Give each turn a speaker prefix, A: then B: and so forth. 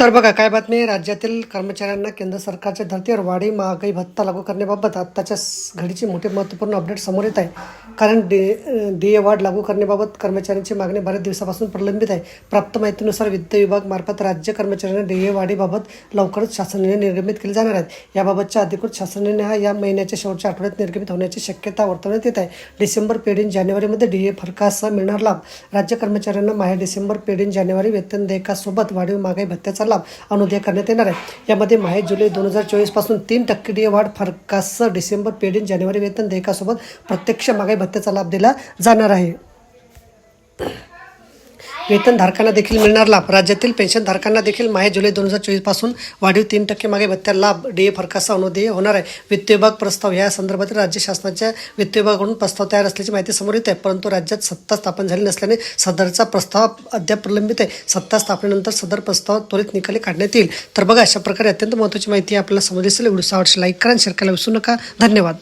A: तर बघा काय बातमी आहे? राज्यातील कर्मचाऱ्यांना केंद्र सरकारच्या धर्तीवर वाढी महागाई भत्ता लागू करण्याबाबत आत्ताच्या घडीची मोठी महत्त्वपूर्ण अपडेट समोर येत आहे. कारण डे डी ए वाढ लागू करण्याबाबत कर्मचाऱ्यांची मागणी बऱ्याच दिवसापासून प्रलंबित आहे. प्राप्त माहितीनुसार वित्त विभागमार्फत राज्य कर्मचाऱ्यांना डी ए वाढीबाबत लवकरच शासनाने निर्गमित केले जाणार आहेत. याबाबतच्या अधिकृत शासनाने हा या महिन्याच्या शेवटच्या आठवड्यात निर्गमित होण्याची शक्यता वर्तवण्यात येत आहे. डिसेंबर पेडीन जानेवारीमध्ये डी ए फरकासह मिळणार लाभ. राज्य कर्मचाऱ्यांना माहे डिसेंबर पेडीन जानेवारी वेतन देयकासोबत वाढीव महागाई भत्त्याचा लाभ अनुदय करण्यात येणार आहे. यामध्ये माहे जुलै दोन हजार चोवीसपासून तीन टक्के डी वाढ फरकासह डिसेंबर पेढीन जानेवारी वेतन देयकासोबत प्रत्यक्ष महागाई भत्त्याचा लाभ दिला जाणार आहे. वेतनधारकांना देखील मिळणार लाभ. राज्यातील पेन्शनधारकांना देखील माहे जुलै दोन हजार चोवीसपासून वाढीव तीन टक्के मागे भत्त्या लाभ डी ए फरकाचा अनुदेय होणार आहे. वित्त विभाग प्रस्ताव या संदर्भातील राज्य शासनाच्या वित्त विभागाकडून प्रस्ताव तयार असल्याची माहिती समोर येत आहे. परंतु राज्यात सत्ता स्थापन झाली नसल्याने सदरचा प्रस्ताव अद्याप प्रलंबित आहे. सत्ता स्थापनेनंतर सदर प्रस्ताव त्वरित निकाली काढण्यात येईल. तर बघा अशा प्रकारे अत्यंत महत्त्वाची माहिती आपल्याला समजली असेल व्हिडिओ आवडशी लाईक करा शेअर करायला विसरू नका. धन्यवाद.